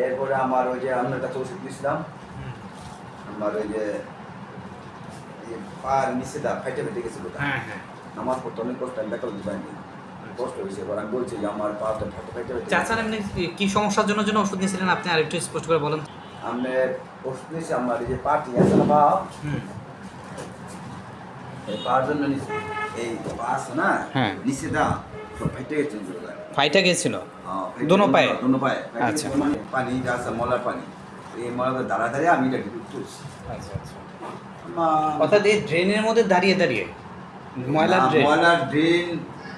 এরপরে আমার ওই যে আমি একটা ওষুধ দিয়েছিলাম। আমার ওই যে এই পার নিচে দা ফাইটে ফেটে গেছিল ওটা। হ্যাঁ হ্যাঁ। পড়তে অনেক কষ্ট আমি দিতে কষ্ট হয়েছে এবার আমি বলছি যে আমার পাটা ফাইটে ফাইটে চাচার এমনি কি সমস্যার জন্য জন্য ওষুধ নিয়েছিলেন? আপনি আরেকটু স্পষ্ট করে বলেন। আমি ওষুধ নিয়েছি আমার এই যে পাটি আছে না পা হুম। এই পার জন্য নিয়েছি। এই পা আছে না হ্যাঁ। নিচে দা ফাইটে ফাইটা গেছিল? হ্যাঁ, দোনো পায়ে? দোনো পায়ে। আচ্ছা। মানে পানি যা আছে মলার পানি। এই মলার দাঁড়া দাঁড়িয়ে আমি এটা তুলছি আচ্ছা আচ্ছা। অর্থাৎ এই ড্রেনের মধ্যে দাঁড়িয়ে দাঁড়িয়ে? ময়লার না, ড্রেন ময়লার ড্রেন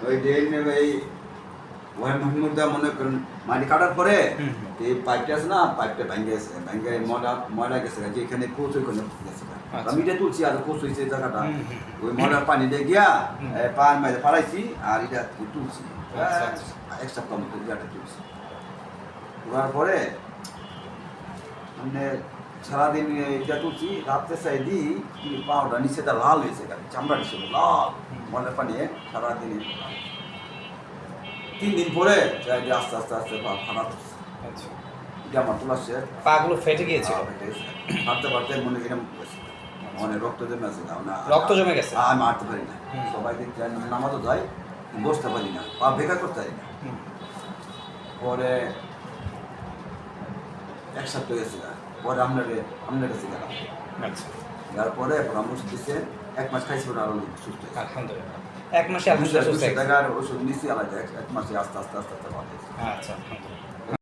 ওই ড্রেন এই মধ্যে মনে করেন মাটি কাটার পরে। এই পাইপটা আছে না পাইপটা ভেঙে গেছে ভেঙে ময়লা ময়লা গেছে যে এখানে কোচ ওইখানে গেছে আচ্ছা। আমি এটা তুলছি আর কোচ হয়েছে জায়গাটা। ওই ময়লার পানি দিয়ে গিয়া। পান মাঝে পাড়াইছি আর এটা তুলছি আচ্ছা, আচ্ছা। এক সপ্তাহ মতো এটা তুলছি তোলার পরে মানে সারাদিন এটা তুলছি রাত্রে চাই দিই পাউডার নিচেটা লাল হয়েছে চামড়া নিচে লাল ময়লার পানি সারাদিন তিন দিন পরে আস্তে আস্তে আস্তে পা ফাটা। আচ্ছা। এটা আমার তোলা শেষ পাগুলো ফেটে গিয়েছিল? হাঁটতে পারতে মনে এরকম গেছে মনে রক্ত জমে আছে রক্ত জমে গেছে? আমি হাঁটতে পারি না। সবাই নামাজও যাই বসতে পারি না। পা বেকার করতে পারি না। পরে এক সপ্তাহ গেছে গা। পরে আপনার আপনার কাছে গেলাম। আচ্ছা। যার পরে পরামর্শ দিচ্ছে এক মাস খাইছি ওরা আরও সুস্থ আলহামদুলিল্লাহ। এক মাসে আলহামদুলিল্লাহ সুস্থ ওষুধ নিচ্ছি আলাদা এক মাসে আস্তে আস্তে আস্তে আস্তে আচ্ছা